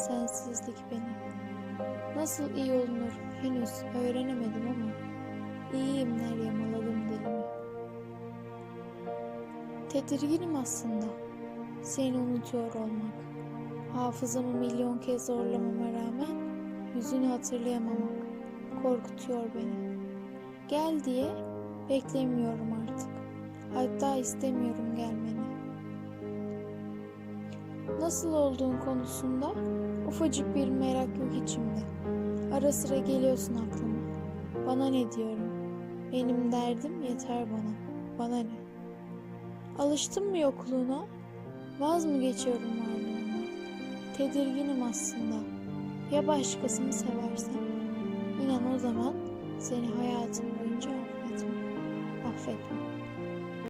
sensizlik beni. Nasıl iyi olunur henüz öğrenemedim ama iyiyimler yamaladım dilimi. Tedirginim aslında seni unutuyor olmak. Hafızamı milyon kez zorlamama rağmen yüzünü hatırlayamamak korkutuyor beni. Gel diye beklemiyorum artık. Hatta istemiyorum gelmeni. Nasıl olduğun konusunda ufacık bir merak yok içimde. Ara sıra geliyorsun aklıma. Bana ne diyorum? Benim derdim yeter bana. Bana ne? Alıştım mı yokluğuna? Vaz mı geçiyorum varlığına? Tedirginim aslında. Ya başkasını seversem? İnan o zaman seni hayatım boyunca affetmem. Affetmem.